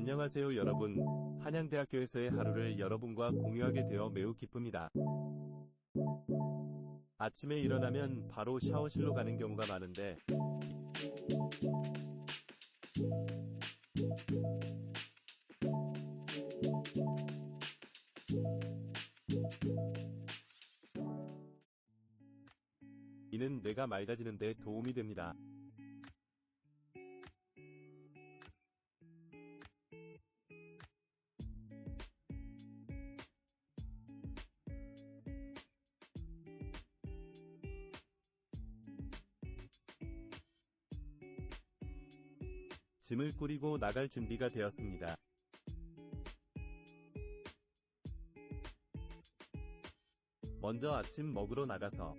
안녕하세요 여러분. 한양대학교에서의 하루를 여러분과 공유하게 되어 매우 기쁩니다. 아침에 일어나면 바로 샤워실로 가는 경우가 많은데 이는 뇌가 맑아지는 데 도움이 됩니다. 짐을 꾸리고 나갈 준비가 되었습니다. 먼저 아침 먹으러 나가서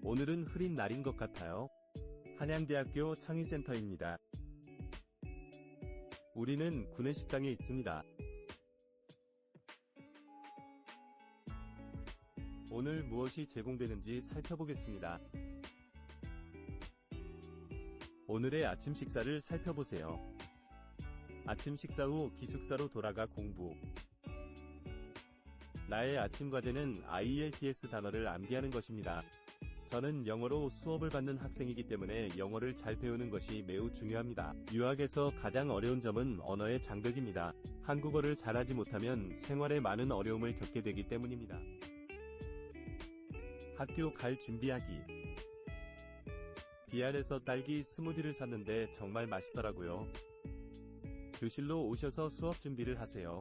오늘은 흐린 날인 것 같아요. 한양대학교 창의센터입니다. 우리는 구내식당에 있습니다. 오늘 무엇이 제공되는지 살펴보겠습니다. 오늘의 아침 식사를 살펴보세요. 아침 식사 후 기숙사로 돌아가 공부. 나의 아침 과제는 IELTS 단어를 암기하는 것입니다. 저는 영어로 수업을 받는 학생이기 때문에 영어를 잘 배우는 것이 매우 중요합니다. 유학에서 가장 어려운 점은 언어의 장벽입니다. 한국어를 잘하지 못하면 생활에 많은 어려움을 겪게 되기 때문입니다. 학교 갈 준비하기. 비알에서 딸기 스무디를 샀는데 정말 맛있더라고요. 교실로 오셔서 수업 준비를 하세요.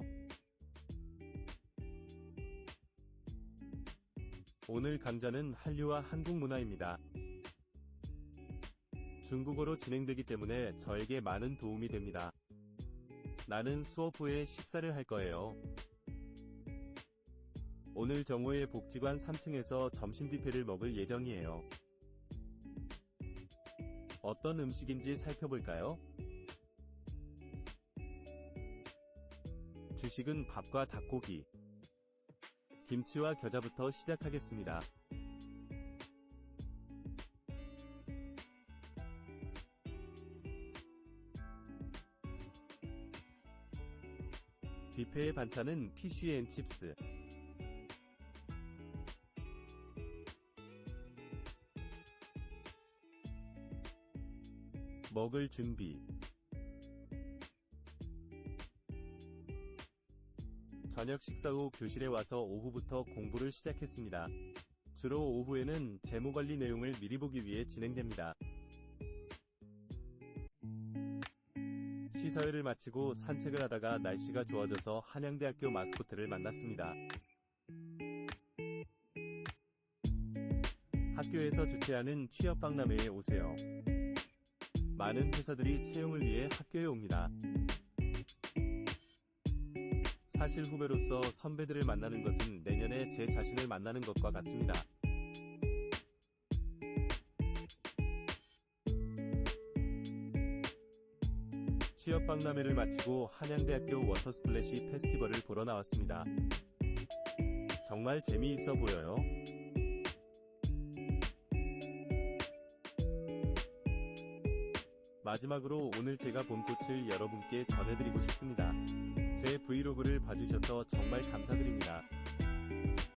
오늘 강좌는 한류와 한국 문화입니다. 중국어로 진행되기 때문에 저에게 많은 도움이 됩니다. 나는 수업 후에 식사를 할 거예요. 오늘 정오의 복지관 3층에서 점심 뷔페를 먹을 예정이에요. 어떤 음식인지 살펴볼까요? 주식은 밥과 닭고기, 김치와 겨자부터 시작하겠습니다. 뷔페의 반찬은 피쉬앤 칩스, 먹을 준비 저녁 식사 후 교실에 와서 오후부터 공부를 시작했습니다. 주로 오후에는 재무관리 내용을 미리 보기 위해 진행됩니다. 시서회를 마치고 산책을 하다가 날씨가 좋아져서 한양대학교 마스코트를 만났습니다. 학교에서 주최하는 취업박람회에 오세요. 많은 회사들이 채용을 위해 학교에 옵니다. 사실 후배로서 선배들을 만나는 것은 내년에 제 자신을 만나는 것과 같습니다. 취업 박람회를 마치고 한양대학교 워터스플래시 페스티벌을 보러 나왔습니다. 정말 재미있어 보여요. 마지막으로 오늘 제가 본 꽃을 여러분께 전해드리고 싶습니다. 제 브이로그를 봐주셔서 정말 감사드립니다.